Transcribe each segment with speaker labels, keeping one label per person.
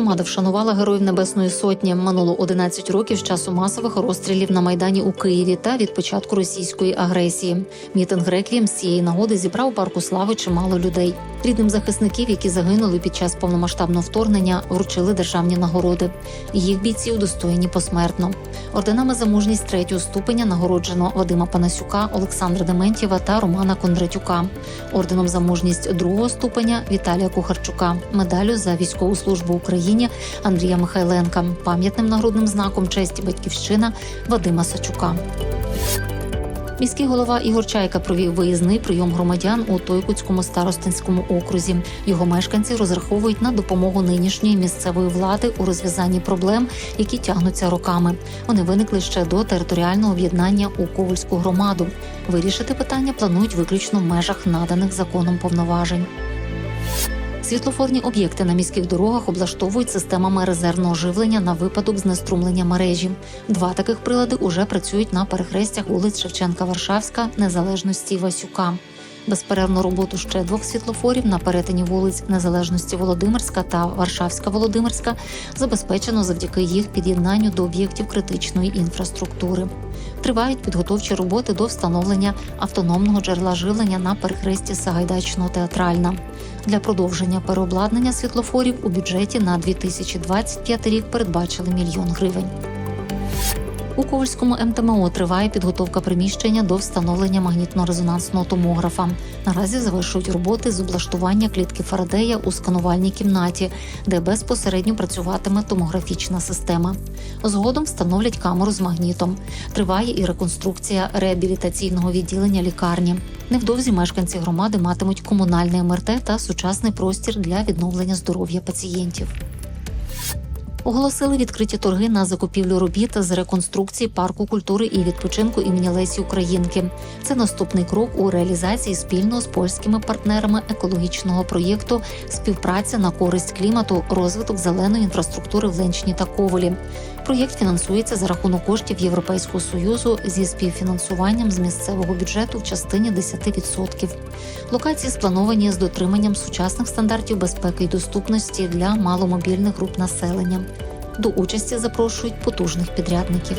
Speaker 1: громада вшанувала героїв Небесної Сотні. Минуло 11 років з часу масових розстрілів на майдані у Києві та від початку російської агресії. Мітинг реквієм з цієї нагоди зібрав парку слави чимало людей. Рідним захисників, які загинули під час повномасштабного вторгнення, вручили державні нагороди. Їх бійці удостоєні посмертно. Орденами за мужність третього ступеня нагороджено Вадима Панасюка, Олександра Дементьєва та Романа Кондратюка. Орденом за мужність другого ступеня Віталія Кухарчука, медалю за військову службу Україні Андрія Михайленка, пам'ятним нагрудним знаком честі батьківщина Вадима Сачука. Міський голова Ігор Чайка провів виїзний прийом громадян у Тойкутському старостинському окрузі. Його мешканці розраховують на допомогу нинішньої місцевої влади у розв'язанні проблем, які тягнуться роками. Вони виникли ще до територіального об'єднання у Ковальську громаду. Вирішити питання планують виключно в межах наданих законом повноважень. Світлофорні об'єкти на міських дорогах облаштовують системами резервного живлення на випадок знеструмлення мережі. Два таких прилади уже працюють на перехрестях вулиць Шевченка, Варшавська, Незалежності Васюка. Безперервну роботу ще двох світлофорів на перетині вулиць Незалежності Володимирська та Варшавська Володимирська забезпечено завдяки їх під'єднанню до об'єктів критичної інфраструктури. Тривають підготовчі роботи до встановлення автономного джерела живлення на перехресті Сагайдачного театральна. Для продовження переобладнання світлофорів у бюджеті на 2025 рік передбачили мільйон гривень. У Ковальському МТМО триває підготовка приміщення до встановлення магнітно-резонансного томографа. Наразі завершують роботи з облаштування клітки Фарадея у сканувальній кімнаті, де безпосередньо працюватиме томографічна система. Згодом встановлять камеру з магнітом. Триває і реконструкція реабілітаційного відділення лікарні. Невдовзі мешканці громади матимуть комунальне МРТ та сучасний простір для відновлення здоров'я пацієнтів. Оголосили відкриті торги на закупівлю робіт з реконструкції парку культури і відпочинку імені Лесі Українки. Це наступний крок у реалізації спільно з польськими партнерами екологічного проєкту Співпраця на користь клімату, розвиток зеленої інфраструктури в Ленчині та Ковалі. Проєкт фінансується за рахунок коштів Європейського союзу зі співфінансуванням з місцевого бюджету в частині 10%. Локації сплановані з дотриманням сучасних стандартів безпеки і доступності для маломобільних груп населення. До участі запрошують потужних підрядників.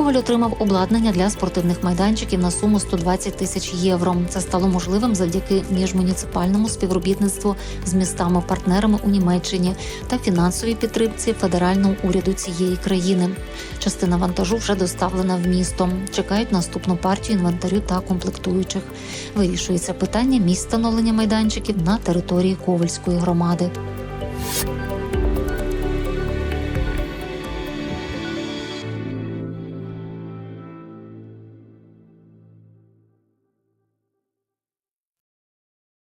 Speaker 1: Коваль отримав обладнання для спортивних майданчиків на суму 120 тисяч євро. Це стало можливим завдяки міжмуніципальному співробітництву з містами-партнерами у Німеччині та фінансовій підтримці федерального уряду цієї країни. Частина вантажу вже доставлена в місто. Чекають наступну партію інвентарю та комплектуючих. Вирішується питання місць встановлення майданчиків на території Ковальської громади.